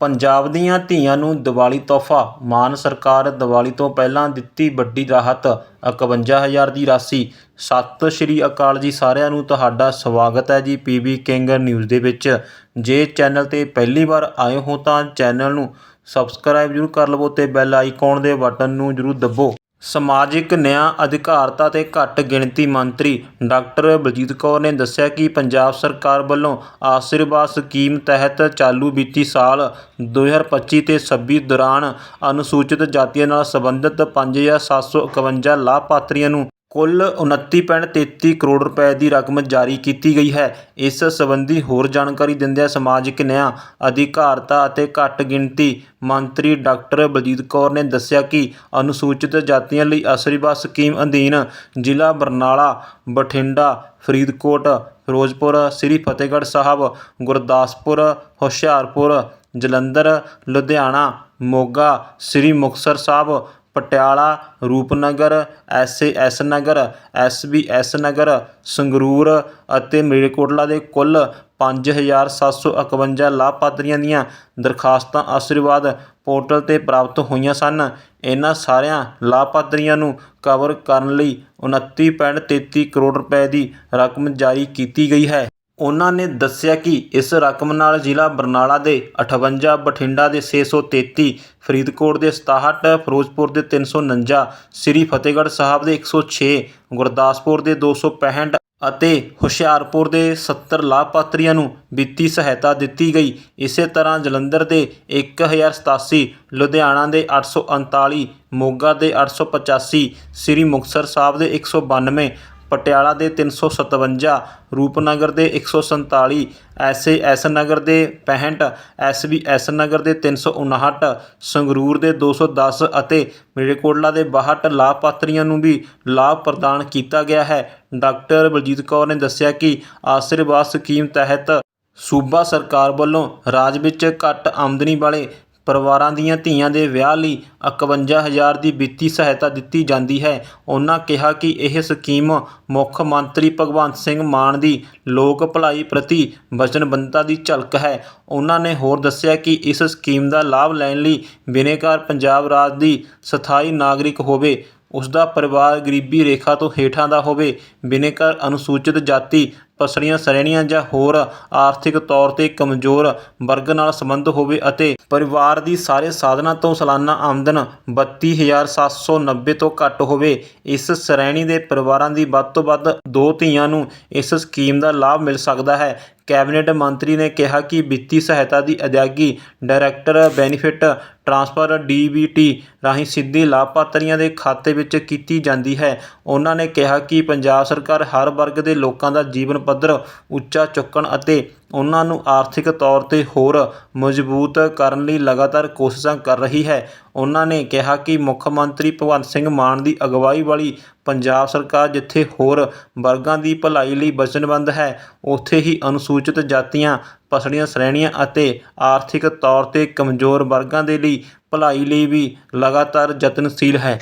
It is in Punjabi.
ਪੰਜਾਬ ਦੀਆਂ ਧੀਆਂ ਨੂੰ ਦੀਵਾਲੀ ਤੋਹਫ਼ਾ, ਮਾਨ ਸਰਕਾਰ ਦੀਵਾਲੀ ਤੋਂ ਪਹਿਲਾਂ ਦਿੱਤੀ ਵੱਡੀ ਰਾਹਤ, ਇਕਵੰਜਾ ਹਜ਼ਾਰ ਦੀ ਰਾਸ਼ੀ। ਸਤਿ ਸ਼੍ਰੀ ਅਕਾਲ ਜੀ ਸਾਰਿਆਂ ਨੂੰ, ਤੁਹਾਡਾ ਸਵਾਗਤ ਹੈ ਜੀ ਪੀਬੀ ਕਿੰਗ ਨਿਊਜ਼ ਦੇ ਵਿੱਚ। ਜੇ ਚੈਨਲ ਤੇ ਪਹਿਲੀ ਵਾਰ ਆਏ ਹੋ ਤਾਂ ਚੈਨਲ ਨੂੰ ਸਬਸਕ੍ਰਾਈਬ ਜ਼ਰੂਰ ਕਰ ਲਵੋ ਤੇ ਬੈਲ ਆਈਕਨ ਦੇ ਬਟਨ ਨੂੰ ਜ਼ਰੂਰ ਦੱਬੋ। ਸਮਾਜਿਕ ਨਿਆਂ, ਅਧਿਕਾਰਤਾ ਅਤੇ ਘੱਟ ਗਿਣਤੀ ਮੰਤਰੀ ਡਾਕਟਰ ਬਲਜੀਤ ਕੌਰ ਨੇ ਦੱਸਿਆ ਕਿ ਪੰਜਾਬ ਸਰਕਾਰ ਵੱਲੋਂ ਆਸ਼ੀਰਵਾਦ ਸਕੀਮ ਤਹਿਤ ਚਾਲੂ ਵਿੱਤੀ ਸਾਲ 2025 ਤੇ 26 ਦੌਰਾਨ ਅਨੁਸੂਚਿਤ ਜਾਤੀਆਂ ਨਾਲ ਸੰਬੰਧਿਤ 5751 ਲਾਭਪਾਤਰੀਆਂ ਨੂੰ ਕੁੱਲ 29.33 ਕਰੋੜ ਰੁਪਏ ਦੀ ਰਕਮ ਜਾਰੀ ਕੀਤੀ ਗਈ ਹੈ। ਇਸ ਸੰਬੰਧੀ ਹੋਰ ਜਾਣਕਾਰੀ ਦਿੰਦਿਆਂ ਸਮਾਜਿਕ ਨਿਆਂ, ਅਧਿਕਾਰਤਾ ਅਤੇ ਘੱਟ ਗਿਣਤੀ ਮੰਤਰੀ ਡਾਕਟਰ ਬਲਜੀਤ ਕੌਰ ਨੇ ਦੱਸਿਆ ਕਿ ਅਨੁਸੂਚਿਤ ਜਾਤੀਆਂ ਲਈ ਆਸ਼ੀਰਵਾਦ ਸਕੀਮ ਅਧੀਨ ਜ਼ਿਲ੍ਹਾ ਬਰਨਾਲਾ, ਬਠਿੰਡਾ, ਫਰੀਦਕੋਟ ਫਿਰੋਜ਼ਪੁਰ ਸ੍ਰੀ ਫਤਿਹਗੜ੍ਹ ਸਾਹਿਬ, ਗੁਰਦਾਸਪੁਰ, ਹੁਸ਼ਿਆਰਪੁਰ, ਜਲੰਧਰ, ਲੁਧਿਆਣਾ, ਮੋਗਾ, ਸ੍ਰੀ ਮੁਕਤਸਰ ਸਾਹਿਬ ਪਟਿਆਲਾ, ਰੂਪਨਗਰ, ਐਸ ਨਗਰ ਐਸ ਨਗਰ, ਸੰਗਰੂਰ ਅਤੇ ਮਲੇਰਕੋਟਲਾ ਦੇ ਕੁੱਲ 5751 ਲਾਭਪਾਤਰੀਆਂ ਦੀਆਂ ਦਰਖਾਸਤਾਂ ਆਸ਼ੀਰਵਾਦ ਪੋਰਟਲ ਤੇ ਪ੍ਰਾਪਤ ਹੋਈਆਂ ਸਨ। ਇਹਨਾਂ ਸਾਰਿਆਂ ਲਾਭਪਾਤਰੀਆਂ ਨੂੰ ਕਵਰ ਕਰਨ ਲਈ 29.33 ਕਰੋੜ ਰੁਪਏ ਦੀ ਰਕਮ ਜਾਰੀ ਕੀਤੀ ਗਈ ਹੈ। ਉਨ੍ਹਾਂ ਨੇ ਦੱਸਿਆ ਕਿ ਇਸ ਰਕਮ ਨਾਲ ਜ਼ਿਲ੍ਹਾ ਬਰਨਾਲਾ ਦੇ 58 ਬਠਿੰਡਾ ਦੇ 633 ਫਰੀਦਕੋਟ ਦੇ 67 ਫਿਰੋਜ਼ਪੁਰ ਦੇ 349 ਸ੍ਰੀ ਫਤਿਹਗੜ੍ਹ ਸਾਹਿਬ ਦੇ 106 ਗੁਰਦਾਸਪੁਰ ਦੇ 265 ਅਤੇ ਹੁਸ਼ਿਆਰਪੁਰ ਦੇ 70 ਲਾਭਪਾਤਰੀਆਂ ਨੂੰ ਵਿੱਤੀ ਸਹਾਇਤਾ ਦਿੱਤੀ ਗਈ। ਇਸੇ ਤਰ੍ਹਾਂ ਜਲੰਧਰ ਦੇ 1087 ਲੁਧਿਆਣਾ ਦੇ 839 ਮੋਗਾ ਦੇ 885 ਸ੍ਰੀ ਮੁਕਤਸਰ ਸਾਹਿਬ ਦੇ 192 ਪਟਿਆਲਾ ਦੇ 357 ਰੂਪਨਗਰ ਦੇ 147 ਐਸ ਐਸ ਨਗਰ ਦੇ 65 ਐਸ ਬੀ ਐਸ ਨਗਰ ਦੇ 359 ਸੰਗਰੂਰ ਦੇ 210 ਅਤੇ ਮਲੇਰਕੋਟਲਾ ਦੇ 62 ਲਾਭਪਾਤਰੀਆਂ ਨੂੰ ਵੀ ਲਾਭ ਪ੍ਰਦਾਨ ਕੀਤਾ ਗਿਆ ਹੈ। ਡਾਕਟਰ ਬਲਜੀਤ ਕੌਰ ਨੇ ਦੱਸਿਆ ਕਿ ਆਸ਼ੀਰਵਾਦ ਸਕੀਮ ਤਹਿਤ ਸੂਬਾ ਸਰਕਾਰ ਵੱਲੋਂ ਰਾਜ ਵਿੱਚ ਘੱਟ ਆਮਦਨੀ ਵਾਲੇ ਪਰਿਵਾਰਾਂ ਦੀਆਂ ਧੀਆਂ ਦੇ ਵਿਆਹ ਲਈ 51000 ਦੀ ਵਿੱਤੀ ਸਹਾਇਤਾ ਦਿੱਤੀ ਜਾਂਦੀ ਹੈ। ਉਹਨਾਂ ਕਿਹਾ ਕਿ ਇਹ ਸਕੀਮ ਮੁੱਖ ਮੰਤਰੀ ਭਗਵੰਤ ਸਿੰਘ ਮਾਨ ਦੀ ਲੋਕ ਭਲਾਈ ਪ੍ਰਤੀ ਵਚਨਬੱਧਤਾ ਦੀ ਝਲਕ ਹੈ। ਉਹਨਾਂ ਨੇ ਹੋਰ ਦੱਸਿਆ ਕਿ ਇਸ ਸਕੀਮ ਦਾ ਲਾਭ ਲੈਣ ਲਈ ਬਿਨੇਕਾਰ ਪੰਜਾਬ ਰਾਜ ਦੀ ਸਥਾਈ ਨਾਗਰਿਕ ਹੋਵੇ, ਉਸਦਾ ਪਰਿਵਾਰ ਗਰੀਬੀ ਰੇਖਾ ਤੋਂ ਹੇਠਾਂ ਦਾ ਹੋਵੇ, ਬਿਨੇਕਾਰ ਅਨੁਸੂਚਿਤ ਜਾਤੀ ਪਛੜੀਆਂ ਸ਼੍ਰੇਣੀਆਂ ਜਾਂ ਹੋਰ ਆਰਥਿਕ ਤੌਰ ਤੇ ਕਮਜ਼ੋਰ ਵਰਗ ਨਾਲ ਸੰਬੰਧ ਹੋਵੇ ਅਤੇ ਪਰਿਵਾਰ ਦੀ ਸਾਰੇ ਸਾਧਨਾਂ ਤੋਂ ਸਾਲਾਨਾ ਆਮਦਨ 32790 ਤੋਂ ਘੱਟ ਹੋਵੇ, ਇਸ ਸ਼੍ਰੇਣੀ ਦੇ ਪਰਿਵਾਰਾਂ ਦੀ ਵੱਧ ਤੋਂ ਵੱਧ ਦੋ ਧੀਆਂ ਨੂੰ ਇਸ ਸਕੀਮ ਦਾ ਲਾਭ ਮਿਲ ਸਕਦਾ ਹੈ। ਕੈਬਨਿਟ ਮੰਤਰੀ ਨੇ ਕਿਹਾ ਕਿ ਵਿੱਤੀ ਸਹਾਇਤਾ ਦੀ ਅਦਾਇਗੀ ਡਾਇਰੈਕਟਰ ਬੈਨੀਫਿਟ ਟ੍ਰਾਂਸਫਰ ਡੀਬੀਟੀ ਰਾਹੀਂ ਸਿੱਧੀ ਲਾਭਪਾਤਰੀਆਂ ਦੇ ਖਾਤੇ ਵਿੱਚ ਕੀਤੀ ਜਾਂਦੀ ਹੈ। ਉਹਨਾਂ ਨੇ ਕਿਹਾ ਕਿ ਪੰਜਾਬ ਸਰਕਾਰ ਹਰ ਵਰਗ ਦੇ ਲੋਕਾਂ ਦਾ ਜੀਵਨ ਪੱਧਰ ਉੱਚਾ ਚੁੱਕਣ ਅਤੇ ਉਹਨਾਂ ਨੂੰ ਆਰਥਿਕ ਤੌਰ ਤੇ ਹੋਰ ਮਜ਼ਬੂਤ ਕਰਨ ਲਈ ਲਗਾਤਾਰ ਕੋਸ਼ਿਸ਼ਾਂ ਕਰ ਰਹੀ ਹੈ। ਉਹਨਾਂ ਨੇ ਕਿਹਾ ਕਿ ਮੁੱਖ ਮੰਤਰੀ ਭਗਵੰਤ ਸਿੰਘ ਮਾਨ ਦੀ ਅਗਵਾਈ ਵਾਲੀ ਪੰਜਾਬ ਸਰਕਾਰ ਜਿੱਥੇ ਹੋਰ ਵਰਗਾਂ ਦੀ ਭਲਾਈ ਲਈ ਵਚਨਬੱਧ ਹੈ, ਉੱਥੇ ਹੀ ਅਨੁਸੂਚਿਤ ਜਾਤੀਆਂ, ਪਛੜੀਆਂ ਸ਼੍ਰੇਣੀਆਂ ਅਤੇ ਆਰਥਿਕ ਤੌਰ ਤੇ ਕਮਜ਼ੋਰ ਵਰਗਾਂ ਦੇ ਲਈ ਭਲਾਈ ਲਈ ਵੀ ਲਗਾਤਾਰ ਯਤਨਸ਼ੀਲ ਹੈ।